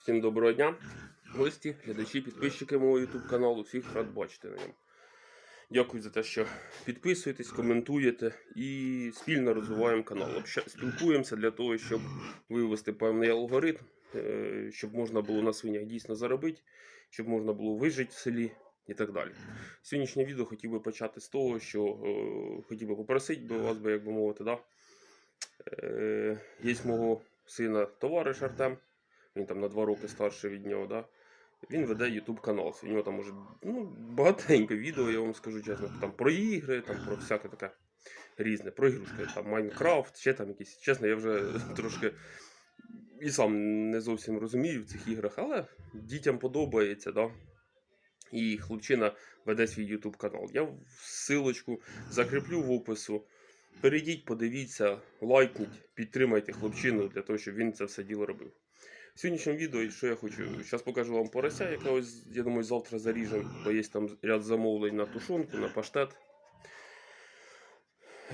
Всім доброго дня, гості, глядачі, підписчики мого YouTube каналу. Всіх рад бачити на ньому. Дякую за те, що підписуєтесь, коментуєте і спільно розвиваємо канал. Спілкуємося для того, щоб вивести певний алгоритм, е, щоб можна було на свинях дійсно заробити, щоб можна було вижити в селі і так далі. Сьогоднішнє відео хотів би почати з того, що е, хотів би попросити би вас, би, як би мовити, да? е, є мого сина товариш Артем він там на два роки старший від нього, да? він веде YouTube канал. У нього там може ну, багатенько відео, я вам скажу чесно, там про ігри, там про всяке таке різне, про ігрушки, там Майнкрафт, ще там якісь. Чесно, я вже трошки і сам не зовсім розумію в цих іграх, але дітям подобається, да? І хлопчина веде свій YouTube канал. Я силочку закріплю в опису. Перейдіть, подивіться, лайкніть, підтримайте хлопчину для того, щоб він це все діло робив. В сьогоднішньому відео, що я хочу, зараз покажу вам порося, ось, я думаю, завтра заріжемо, бо є там ряд замовлень на тушонку, на паштет.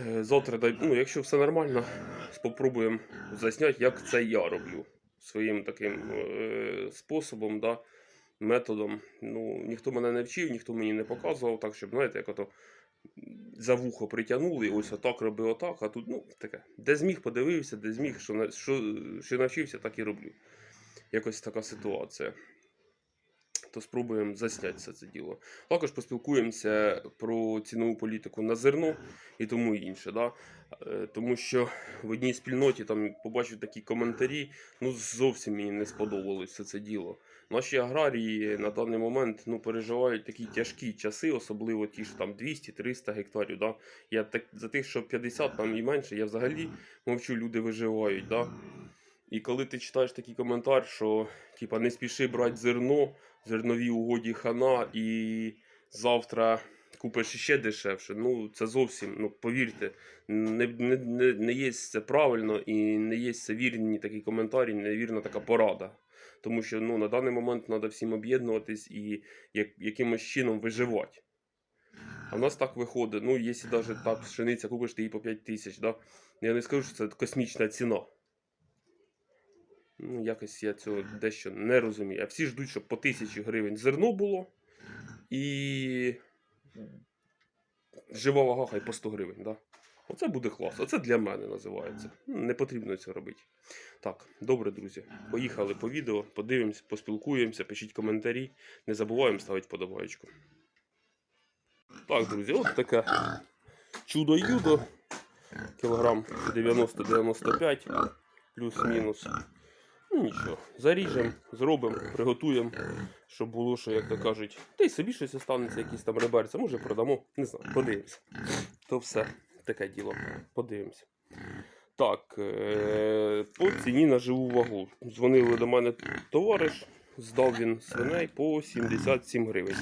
Е, Завтра, ну, якщо все нормально, спробуємо засняти, як це я роблю своїм таким е, способом, да, методом. Ну, ніхто мене не вчив, ніхто мені не показував, так, щоб, знаєте, як ото за вухо притягнули, ось отак роби отак, а тут, ну, таке. Де зміг, подивився, де зміг, що, що, що навчився, так і роблю. Якось така ситуація. То спробуємо засняти все це діло. Також поспілкуємося про цінову політику на зерно і тому інше. Да? Е, Тому що в одній спільноті там побачив такі коментарі, ну зовсім мені не сподобалось все це діло. Наші аграрії на даний момент ну, переживають такі тяжкі часи, особливо ті, що там 200-300 гектарів. Да? Я так, за тих, що 50 там і менше, я взагалі мовчу, люди виживають. Да? І коли ти читаєш такий коментар, що типа не спіши брати зерно, зернові угоді хана, і завтра купиш іще дешевше. Ну це зовсім, ну повірте, не, не, не, не є це правильно і не є це вірні такі коментарі, невірна така порада. Тому що ну, на даний момент треба всім об'єднуватись і як, якимось чином виживати. А в нас так виходить, ну, якщо навіть так пшениця купиш ти її по 5 тисяч, да? я не скажу, що це космічна ціна. Ну, якось я цього дещо не розумію. А всі ждуть, щоб по тисячі гривень зерно було і жива вага хай по 100 гривень. Да? Оце буде клас. Оце для мене називається. Ну, Не потрібно це робити. Так, добре, друзі. Поїхали по відео, подивимось, поспілкуємося, пишіть коментарі. Не забуваємо ставити подобаєчку. Так, друзі, от таке чудо-юдо. Кілограм 90-95 плюс-мінус. Ну нічого, заріжемо, зробимо, приготуємо, щоб було, що, як то кажуть, та й собі щось останеться, якісь там реберця, може продамо, не знаю, подивимося. То все, таке діло. Подивимося. Так, е- по ціні на живу вагу. Дзвонили до мене товариш, здав він свиней по 77 гривень.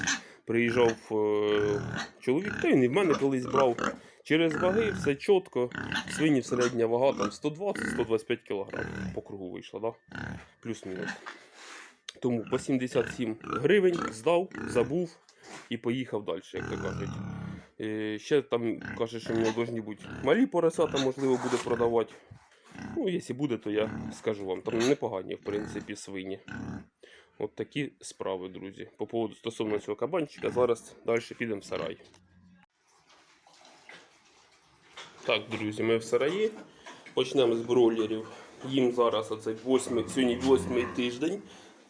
Приїжджав е- чоловік, та він і в мене колись брав. Через ваги все чітко. Свині середня вага там 120-125 кг по кругу вийшла, да? плюс-мінус. Тому по 77 гривень здав, забув і поїхав далі, як то кажуть. Е, ще там каже, що в нього повинні бути малі поросята, можливо, буде продавати. Ну, якщо буде, то я скажу вам. Там непогані, в принципі, свині. От такі справи, друзі. По поводу стосовно цього кабанчика, зараз далі підемо в сарай. Так, друзі, ми в сараї. Почнемо з бройлерів. Їм зараз оце 8, сьогодні 8 тиждень.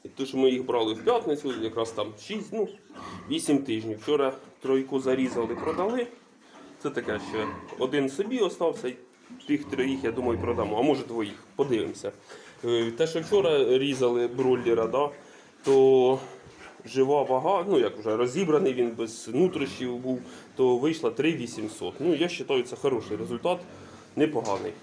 І то, що ми їх брали в п'ятницю, якраз там 6, ну, 8 тижнів. Вчора тройку зарізали, продали. Це таке, що один собі остався, тих троїх, я думаю, продамо. А може двоїх. Подивимося. Е, Те, що вчора різали бройлера, да, то жива вага, ну як вже розібраний він без нутрощів був, то вийшла 3800. Ну, я вважаю, це хороший результат, непоганий.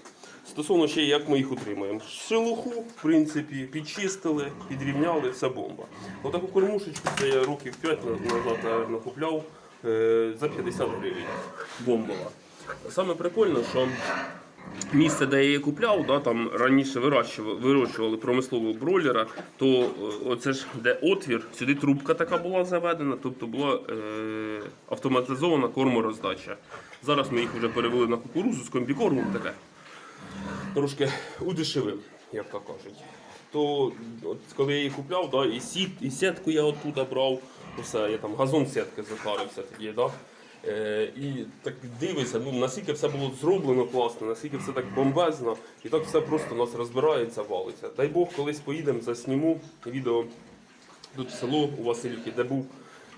Стосовно ще, як ми їх утримуємо. Шелуху, в принципі, підчистили, підрівняли, все бомба. Отаку кормушечку це я років 5 назад, наверное, купляв е, за 50 гривень. Бомбова. Саме прикольно, що місце, де я її купляв, да, там раніше вирощували, вирощували промислового бройлера, то е, оце ж де отвір, сюди трубка така була заведена, тобто була е, автоматизована кормороздача. Зараз ми їх вже перевели на кукурузу з комбікормом таке. Трошки удешевим, як то кажуть. то от, коли я її купляв, да, і, сіт, і сітку я оттуда брав, усе, я там газон сітки затарився тоді, да. Е, і так дивишся, ну наскільки все було зроблено класно, наскільки все так бомбезно, і так все просто у нас розбирається, валиться. Дай Бог, колись поїдемо, засніму відео тут в село у Васильівці, де був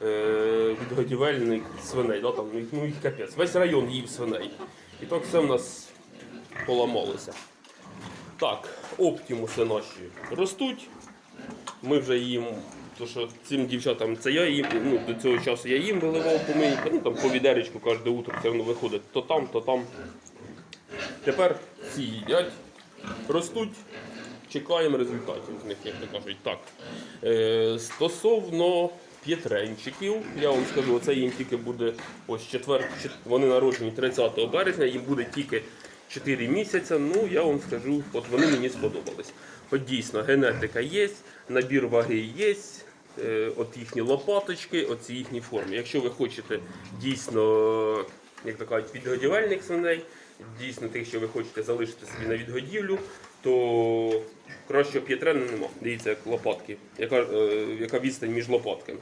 е, відгодівельник свиней, да, там, ну їх капець. Весь район їв свиней. І так все в нас поламалося. Так, оптимуси наші ростуть. Ми вже їм, то що цим дівчатам це я їм, ну, до цього часу я їм виливав помийки, ну там по відеречку кожне утро все одно виходить то там, то там. Тепер ці їдять, ростуть, чекаємо результатів з них, як то кажуть. Так. Е, стосовно п'єтренчиків, я вам скажу, оце їм тільки буде ось четвер, вони народжені 30 березня, їм буде тільки 4 місяці. Ну, я вам скажу, от вони мені сподобались. От дійсно, генетика є, набір ваги є. Е, От їхні лопаточки, оці їхні форми. Якщо ви хочете дійсно, як то кажуть, відгодівельних свиней, дійсно тих, що ви хочете залишити собі на відгодівлю, то кращого п'єтрена нема. Дивіться, як лопатки, яка, е, яка відстань між лопатками.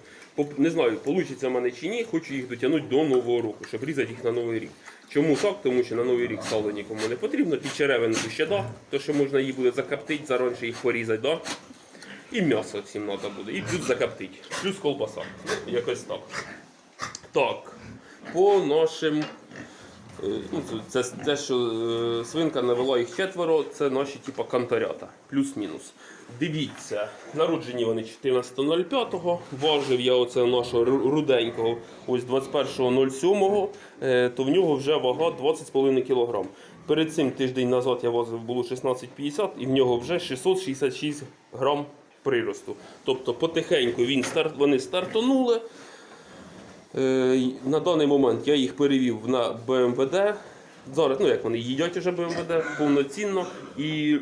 Не знаю, вийде в мене чи ні, хочу їх дотягнути до нового року, щоб різати їх на новий рік. Чому так? Тому що на новий рік сало нікому не потрібно, під черевинку ще да, то що можна її буде закоптити, зараніше їх порізати, да? І м'ясо всім треба буде, і плюс закоптити, плюс колбаса. Якось так. Так, по нашим. е, Ну, це, те, що е, свинка навела їх четверо, це наші типа канторята, плюс-мінус. Дивіться, народжені вони 14.05, важив я оце нашого руденького, ось 21.07, е, то в нього вже вага 20,5 кг. Перед цим тиждень назад я важив було 16,50 і в нього вже 666 грам приросту. Тобто потихеньку він старт, вони стартанули. Е, На даний момент я їх перевів на БМВД. Зараз, ну як вони їдять уже БМВД повноцінно. І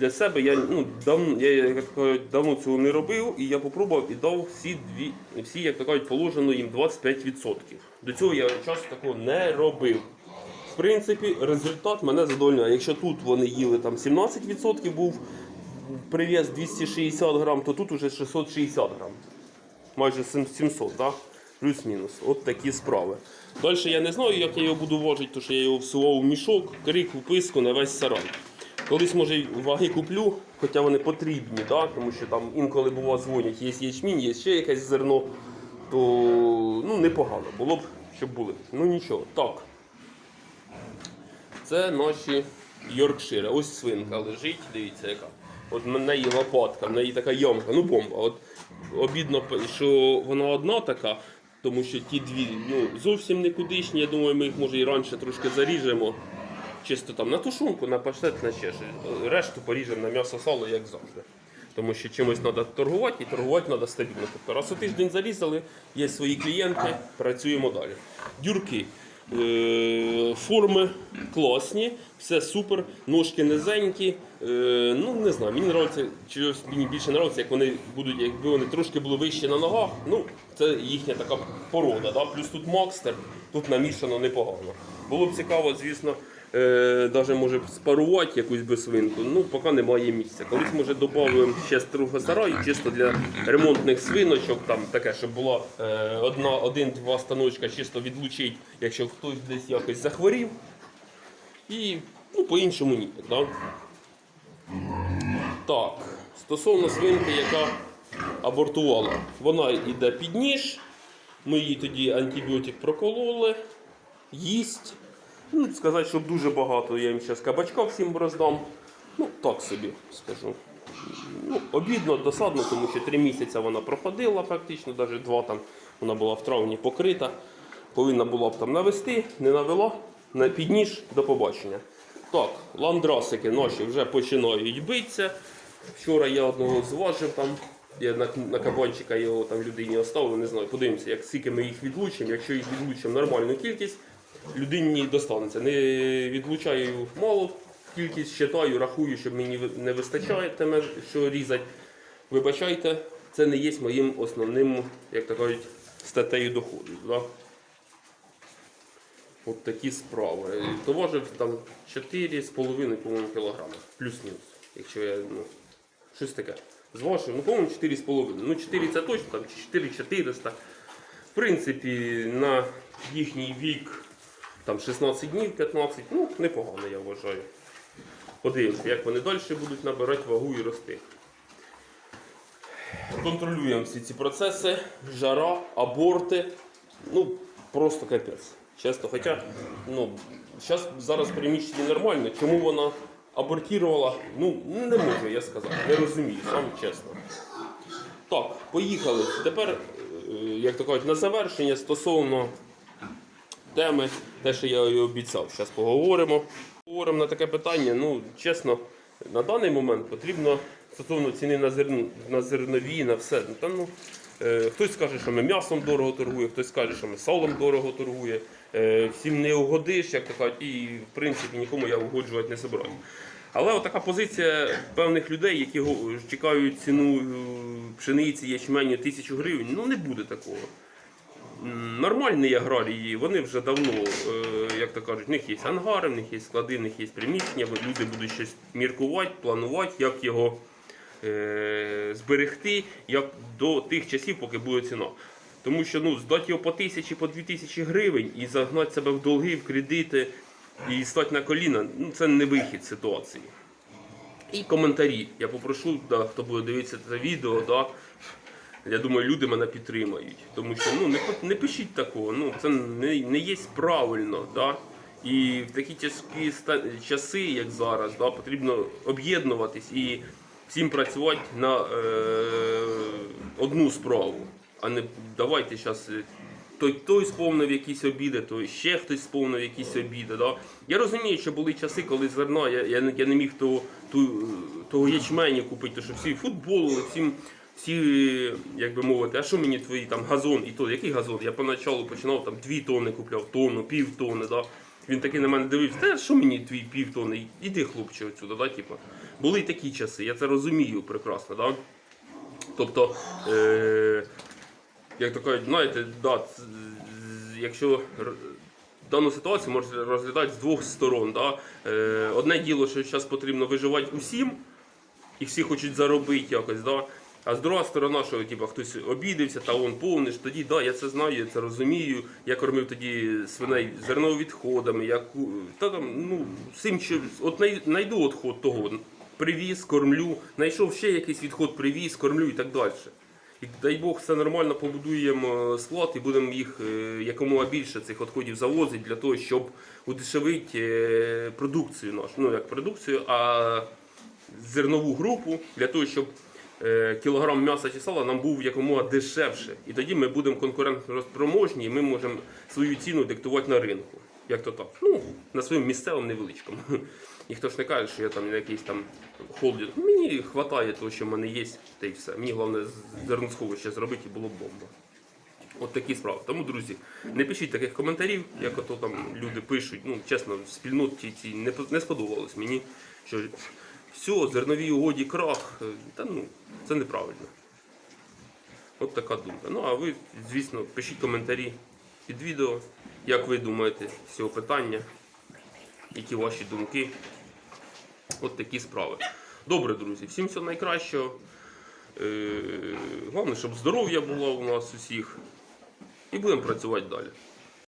для себе я ну, давно, я, як кажуть, давно цього не робив, і я попробував і дав всі, дві, всі як то кажуть, положено їм 25%. До цього я часу такого не робив. В принципі, результат мене задовольняє. Якщо тут вони їли там 17% був прив'яз 260 грам, то тут уже 660 грам майже сім- 700, да? плюс-мінус. От такі справи. Далі я не знаю, як я його буду важити, тому що я його всував в мішок, крик, вписку на весь сарай. Колись, може, ваги куплю, хоча вони потрібні, да? тому що там інколи бува дзвонять, є ячмінь, є ще якесь зерно, то ну, непогано було б, щоб були. Ну нічого. Так. Це наші Йоркшири. Ось свинка лежить, дивіться яка. От в неї лопатка, в неї така ямка, ну бомба. От обідно, що вона одна така, тому що ті дві ну, зовсім никудишні. Я думаю, ми їх може і раніше трошки заріжемо. Чисто там на тушунку, на паштет, на ще щось. Решту поріжемо на м'ясо сало, як завжди. Тому що чимось треба торгувати і торгувати треба стабільно. Тобто раз у тиждень зарізали, є свої клієнти, працюємо далі. Дюрки. Е, форми класні, все супер, ножки низенькі. Е, ну не знаю, мені подобається, чогось мені більше подобається, як вони будуть, якби вони трошки були вищі на ногах. Ну, це їхня така порода. Да? Плюс тут макстер, тут намішано непогано. Було б цікаво, звісно, е, навіть може спарувати якусь би свинку. Ну, поки немає місця. Колись може додамо ще трохи сарай, чисто для ремонтних свиночок, там таке, щоб була е, одна, один-два станочка чисто відлучить, якщо хтось десь якось захворів. І ну, по-іншому ні. Да? Так, стосовно свинки, яка абортувала, вона йде під ніж. Ми їй тоді антибіотик прокололи, їсть. Ну, сказати, що дуже багато, я їм зараз кабачка всім роздам. Ну, так собі скажу. Ну, обідно, досадно, тому що три місяці вона проходила практично, навіть два там вона була в травні покрита. Повинна була б там навести, не навела, на підніж до побачення. Так, ландрасики наші вже починають битися. Вчора я одного зважив там. Я на, на кабанчика його там людині оставив, не знаю. Подивимося, як скільки ми їх відлучимо. Якщо їх відлучимо нормальну кількість, людині достанеться. Не відлучаю мало кількість, считаю, рахую, щоб мені не вистачає теме, що різати. Вибачайте, це не є моїм основним, як то кажуть, статтею доходу. Да? От такі справи. Товажив там 4,5 по-моєму, кілограми, плюс-мінус. Якщо я ну, Щось таке. Зважив, ну, по-моєму, 4,5. Ну, 4 це точно, там 4400. В принципі, на їхній вік там 16 днів, 15, ну, непогано, я вважаю. Подивимося, як вони далі будуть набирати вагу і рости. Контролюємо всі ці процеси, жара, аборти. Ну, просто капець. Чесно, хоча, ну, зараз, зараз приміщення нормально. Чому вона абортувала? Ну, не можу я сказати. Не розумію, сам чесно. Так, поїхали. Тепер, е, як то кажуть, на завершення стосовно теми, те, що я і обіцяв. Зараз поговоримо. Поговоримо на таке питання. Ну, чесно, на даний момент потрібно стосовно ціни на, зерн... на зернові, на все. Ну, ну, е, хтось скаже, що ми м'ясом дорого торгує, хтось скаже, що ми салом дорого торгує. Е, всім не угодиш, як кажуть, і в принципі нікому я угоджувати не собираюсь. Але така позиція певних людей, які чекають ціну е, пшениці, ячменю тисячу гривень, ну не буде такого. Нормальні аграрії, вони вже давно, е, як то кажуть, в них є ангари, в них є склади, в них є приміщення, люди будуть щось міркувати, планувати, як його е, зберегти як до тих часів, поки буде ціна. Тому що ну, здати його по тисячі, по дві тисячі гривень і загнати себе в долги, в кредити і стати на коліна, ну, це не вихід ситуації. І коментарі. Я попрошу, да, хто буде дивитися це відео, да, я думаю, люди мене підтримають. Тому що ну, не, не пишіть такого, ну, це не, не є правильно. Да? І в такі тяжкі часи, як зараз, да, потрібно об'єднуватись і всім працювати на е, одну справу. А не давайте зараз той, той сповнив якісь обіди, то ще хтось сповнив якісь обіди. Да? Я розумію, що були часи, коли зерна, я, я, я не міг того, ту, того ячменю купити, тому що всі футболили, всім, всі, як би мовити, а що мені твої там газон і то, який газон? Я поначалу починав там 2 тонни купляв, тонну, пів тонни. Да? Він такий на мене дивився, та що мені твій пів тонни? Іди, хлопче, отсюди, да? типу. Були й такі часи, я це розумію прекрасно. Да? Тобто, е- як то кажуть, знаєте, да, якщо дану ситуацію можна розглядати з двох сторон. Да? Е, одне діло, що зараз потрібно виживати усім, і всі хочуть заробити якось. Да? А з друга сторона, що типу, хтось обідався, та он повниш, тоді да, я це знаю, я це розумію. Я кормив тоді свиней зерновідходами, я та там, ну, всім що, от най, найду відход того, привіз, кормлю, знайшов ще якийсь відход, привіз, кормлю і так далі. І дай Бог, все нормально побудуємо е, склад і будемо їх е, якомога більше цих відходів завозити для того, щоб удешевити е, продукцію нашу. Ну як продукцію, а зернову групу для того, щоб кілограм м'яса чи сала нам був якомога дешевше. І тоді ми будемо конкурентно спроможні, і ми можемо свою ціну диктувати на ринку. Як то так? Ну, на своєму місцевому невеличкому. Ніхто ж не каже, що я там якийсь там холдинг. Мені вистачає того, що в мене є, та й все. Мені головне зерносховище зробити і було б бомба. От такі справи. Тому, друзі, не пишіть таких коментарів, як ото там люди пишуть. Ну, чесно, в спільноті ці не сподобалось мені, що все, зерновій угоді крах. Та ну, це неправильно. От така думка. Ну, а ви, звісно, пишіть коментарі під відео, як ви думаєте з цього питання, які ваші думки. От такі справи. Добре, друзі, всім всього найкращого. Е, Головне, щоб здоров'я було у нас усіх. І будемо працювати далі.